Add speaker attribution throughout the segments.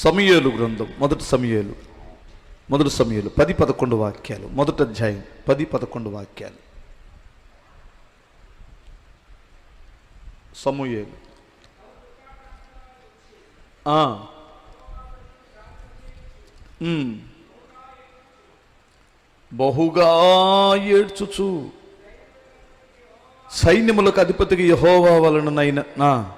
Speaker 1: సమయలు గ్రంథం మొదటి సమయలు మొదటి సమయలు పది పదకొండు వాక్యాలు మొదటి అధ్యాయం పది పదకొండు వాక్యాలు. సమూయేలు. బహుగా ఏడ్చుచు. సైన్యములకు అధిపతికి యహోవా వలననైన నా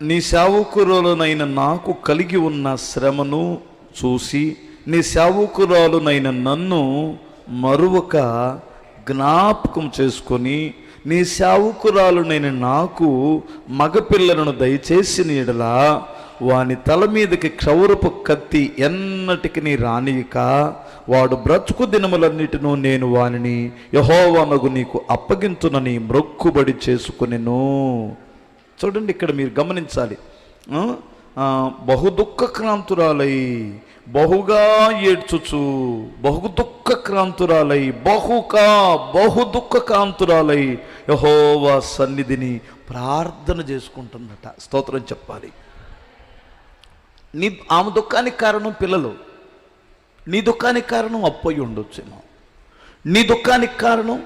Speaker 1: నీ సేవకురాలునైన నాకు కలిగి ఉన్న శ్రమను చూసి నీ సేవకురాలునైన నన్ను మరువక జ్ఞాపకం చేసుకొని నీ సేవకురాలునైన నాకు మగపిల్లలను దయచేసి నీడలా వాని తల మీదకి క్షౌరపు కత్తి ఎన్నటికి నీ రానియక వాడు బ్రతుకు దినములన్నిటినూ నేను వానిని యహోవానగు నీకు అప్పగించునని మ్రొక్కుబడి చేసుకునేను. చూడండి ఇక్కడ మీరు గమనించాలి. బహు దుఃఖక్రాంతురాలై బహుగా ఏడ్చుచు బహు దుఃఖక్రాంతురాలై బహుకా బహు దుఃఖక్రాంతురాలై యహోవా సన్నిధిని ప్రార్థన చేసుకుంటుందట స్తోత్రం చెప్పాలి. నీ ఆమె దుఃఖానికి కారణం పిల్లలు. నీ దుఃఖానికి కారణం అప్పయి ఉండొచ్చేమో. నీ దుఃఖానికి కారణం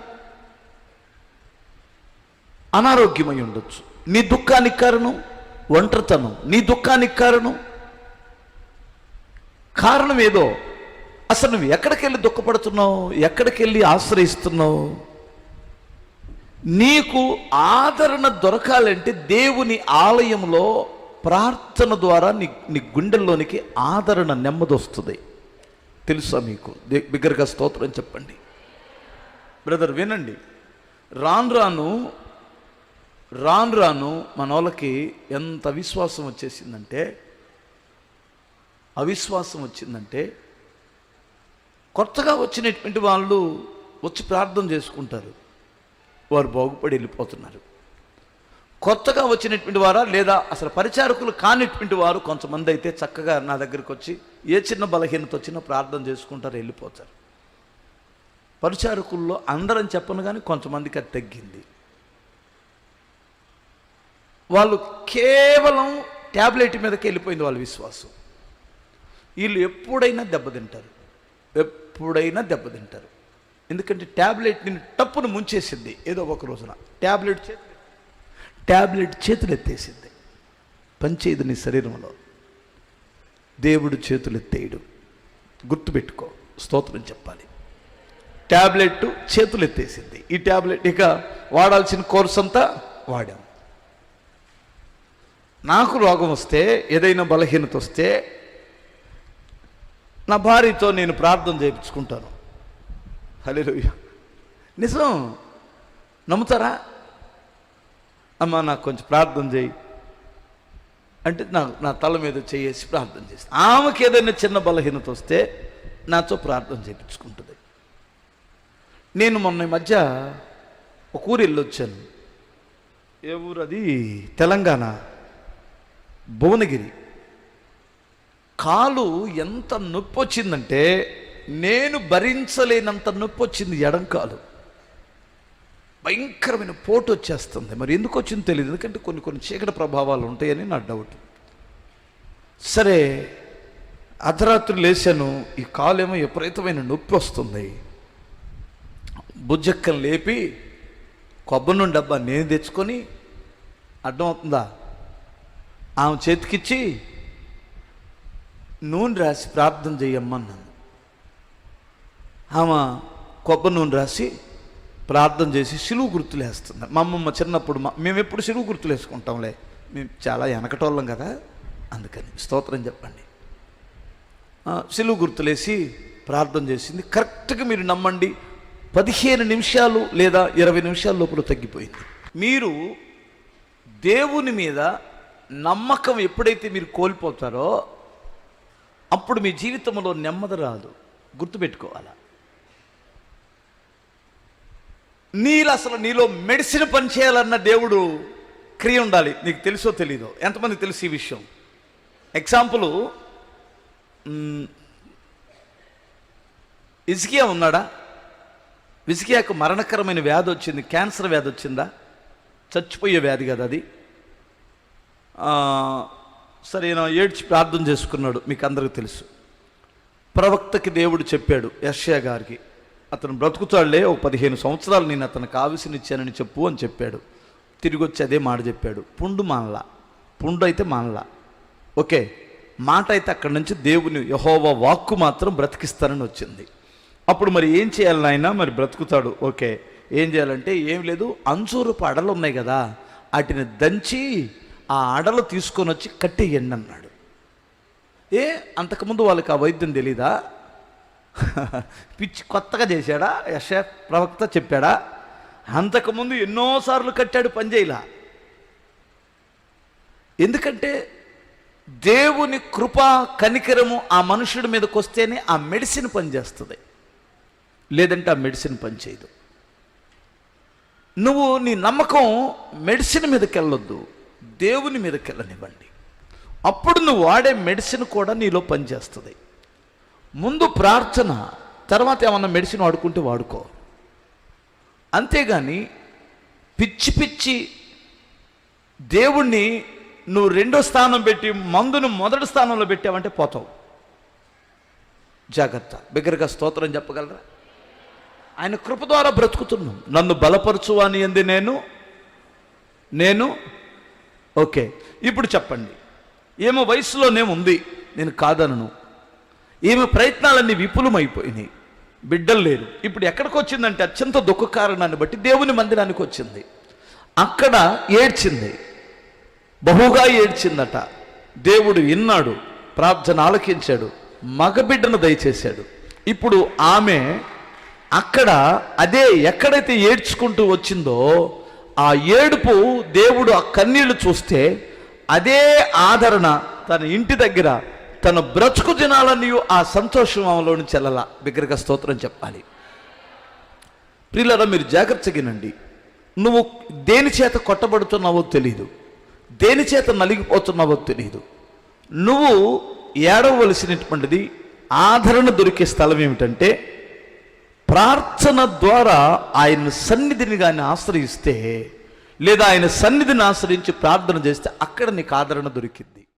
Speaker 1: అనారోగ్యమై ఉండొచ్చు. నీ దుఃఖానికి కారణం ఒంటరితనం. నీ దుఃఖానికి కారణం కారణం ఏదో. అసలు నువ్వు ఎక్కడికి వెళ్ళి దుఃఖపడుతున్నావు? ఎక్కడికి వెళ్ళి ఆశ్రయిస్తున్నావు? నీకు ఆదరణ దొరకాలంటే దేవుని ఆలయంలో ప్రార్థన ద్వారా నీ నీ గుండెల్లోనికి ఆదరణ నెమ్మది వస్తుంది తెలుసా మీకు? దే- బిగ్గరగా స్తోత్రం చెప్పండి. బ్రదర్ వినండి. రాను రాను రాను రాను మన వాళ్ళకి ఎంత అవిశ్వాసం వచ్చేసిందంటే అవిశ్వాసం వచ్చిందంటే కొత్తగా వచ్చినటువంటి వాళ్ళు వచ్చి ప్రార్థన చేసుకుంటారు. వారు బాగుపడి వెళ్ళిపోతున్నారు. కొత్తగా వచ్చినటువంటి వారా లేదా అసలు పరిచారకులు కానిటువంటి వారు కొంతమంది అయితే చక్కగా నా దగ్గరికి వచ్చి ఏ చిన్న బలహీనత వచ్చినా ప్రార్థన చేసుకుంటారు వెళ్ళిపోతారు. పరిచారకుల్లో అందరం చెప్పను కానీ కొంతమందికి అది తగ్గింది. వాళ్ళు కేవలం ట్యాబ్లెట్ మీదకి వెళ్ళిపోయింది వాళ్ళ విశ్వాసం. వీళ్ళు ఎప్పుడైనా దెబ్బతింటారు. ఎప్పుడైనా దెబ్బతింటారు. ఎందుకంటే ట్యాబ్లెట్ నిన్ను టప్పును ముంచేసింది ఏదో ఒక రోజున. ట్యాబ్లెట్ చేతులు ట్యాబ్లెట్ చేతులు ఎత్తేసింది. పనిచేయదు నీ శరీరంలో. దేవుడు చేతులు ఎత్తేయడు. గుర్తుపెట్టుకో స్తోత్రం చెప్పాలి. ట్యాబ్లెట్ చేతులు ఎత్తేసింది. ఈ ట్యాబ్లెట్ ఇక వాడాల్సిన కోర్స్ అంతా వాడాం. నాకు రోగం వస్తే ఏదైనా బలహీనత వస్తే నా భార్యతో నేను ప్రార్థన చేయించుకుంటాను. హలో నిజం? నమ్ముతారా? అమ్మ నాకు కొంచెం ప్రార్థన చేయి అంటే నా నా తల మీద చేసి ప్రార్థన చేస్తాను ఆమెకి ఏదైనా చిన్న బలహీనత వస్తే నాతో ప్రార్థన చేయించుకుంటుంది. నేను మొన్న ఈ మధ్య ఒక ఊరు వెళ్ళొచ్చాను. ఏ ఊరు అది? తెలంగాణ. భువనగిరి. కాలు ఎంత నొప్పి వచ్చిందంటే నేను భరించలేనంత నొప్పి వచ్చింది ఎడం కాలు. భయంకరమైన పోటు వచ్చేస్తుంది. మరి ఎందుకు వచ్చిందో తెలియదు ఎందుకంటే కొన్ని కొన్ని చీకటి ప్రభావాలు ఉంటాయని నా డౌట్. సరే అర్ధరాత్రి లేచాను. ఈ కాలేమో విపరీతమైన నొప్పి వస్తుంది. బుజ్జక్కలు లేపి కొబ్బరి నుండి డబ్బా నేను తెచ్చుకొని అడ్డం అవుతుందా ఆమె చేతికిచ్చి నూనె రాసి ప్రార్థన చేయమ్మన్నాను ఆమె కొబ్బరి నూనె రాసి ప్రార్థన చేసి సిలువు గుర్తులు వేస్తుంది. మా అమ్మమ్మ చిన్నప్పుడు మా- మేము ఎప్పుడు సిలువు గుర్తులు వేసుకుంటాంలే. మేము చాలా వెనకటోళ్ళం కదా అందుకని స్తోత్రం చెప్పండి. సిలువు గుర్తులేసి ప్రార్థన చేసింది. కరెక్ట్గా మీరు నమ్మండి పదిహేను నిమిషాలు లేదా ఇరవై నిమిషాల లోపల తగ్గిపోయింది. మీరు దేవుని మీద నమ్మకం ఎప్పుడైతే మీరు కోల్పోతారో అప్పుడు మీ జీవితంలో నెమ్మది రాదు. గుర్తుపెట్టుకోవాలా? నీళ్ళు అసలు నీలో మెడిసిన్ పని చేయాలన్న దేవుడు క్రియ ఉండాలి. నీకు తెలుసో తెలీదో? ఎంతమంది తెలుసు ఈ విషయం? ఎగ్జాంపుల్ ఇజ్కియా ఉన్నాడా? ఇజ్కియాకు మరణకరమైన వ్యాధి వచ్చింది. క్యాన్సర్ వ్యాధి వచ్చిందా? చచ్చిపోయే వ్యాధి కదా అది. సరే ఏడ్చి ప్రార్థన చేసుకున్నాడు మీకు అందరికీ తెలుసు. ప్రవక్తకి దేవుడు చెప్పాడు యష్యా గారికి అతను బ్రతుకుతాడులే ఓ పదిహేను సంవత్సరాలు నేను అతనికి ఆవిసినిచ్చానని చెప్పు అని చెప్పాడు. తిరిగి వచ్చి అదే మాట చెప్పాడు పుండు మానలా పుండు అయితే మానలా. ఓకే మాట అయితే అక్కడి నుంచి దేవుని యహోవా వాక్కు మాత్రం బ్రతికిస్తానని వచ్చింది. అప్పుడు మరి ఏం చేయాలి నాయన? మరి బ్రతుకుతాడు. ఓకే ఏం చేయాలంటే ఏం లేదు అంచూరు పడలు ఉన్నాయి కదా వాటిని దంచి ఆ అడలు తీసుకొని వచ్చి కట్టేయండి అన్నాడు. ఏ అంతకుముందు వాళ్ళకి ఆ వైద్యం తెలీదా? పిచ్చి కొత్తగా చేశాడా? యశ ప్రవక్త చెప్పాడా? అంతకుముందు ఎన్నోసార్లు కట్టాడు పనిచేయలా ఎందుకంటే దేవుని కృప కనికరము ఆ మనుషుడి మీదకి వస్తేనే ఆ మెడిసిన్ పనిచేస్తుంది. లేదంటే ఆ మెడిసిన్ పనిచేయదు. నువ్వు నీ నమ్మకం మెడిసిన్ మీదకి వెళ్ళొద్దు. దేవుని మీదకి వెళ్ళనివ్వండి. అప్పుడు నువ్వు వాడే మెడిసిన్ కూడా నీలో పనిచేస్తుంది. ముందు ప్రార్థన తర్వాత ఏమన్నా మెడిసిన్ వాడుకుంటే వాడుకో. అంతేగాని పిచ్చి పిచ్చి దేవుణ్ణి నువ్వు రెండో స్థానం పెట్టి మందును మొదటి స్థానంలో పెట్టావంటే పోతావు. జాగ్రత్త బిగ్గరగా స్తోత్రం చెప్పగలరా? ఆయన కృప ద్వారా బ్రతుకుతున్నాం. నన్ను బలపరచు అని ఎందు నేను నేను ఓకే ఇప్పుడు చెప్పండి. ఏమో వయసులోనే ఉంది నేను కాదనను. ఏమి ప్రయత్నాలన్నీ విపులమైపోయినాయి. బిడ్డలు లేరు. ఇప్పుడు ఎక్కడికి వచ్చిందంటే అత్యంత దుఃఖ కారణాన్ని బట్టి దేవుని మందిరానికి వచ్చింది. అక్కడ ఏడ్చింది. బహుగా ఏడ్చిందట. దేవుడు విన్నాడు ప్రార్థన ఆలకించాడు మగబిడ్డను దయచేశాడు. ఇప్పుడు ఆమె అక్కడ అదే ఎక్కడైతే ఏడ్చుకుంటూ వచ్చిందో ఆ ఏడుపు దేవుడు ఆ కన్నీళ్ళు చూస్తే అదే ఆదరణ తన ఇంటి దగ్గర తన బ్రతుకు దినాలన్నీ ఆ సంతోషం ఆమెలోని చెల్లల. బిగ్గరగా స్తోత్రం చెప్పాలి. ప్రియులరా మీరు జాగ్రత్తగినండి నువ్వు దేని చేత కొట్టబడుతున్నావో తెలియదు దేని చేత నలిగిపోతున్నావో తెలియదు నువ్వు ఏడవలసినటువంటిది ఆదరణ దొరికే స్థలం ఏమిటంటే ప్రార్థన ద్వారా ఆయన సన్నిధిని కానీ ఆశ్రయిస్తే లేదా ఆయన సన్నిధిని ఆశ్రయించి ప్రార్థన చేస్తే అక్కడ నీకు ఆదరణ దొరికింది.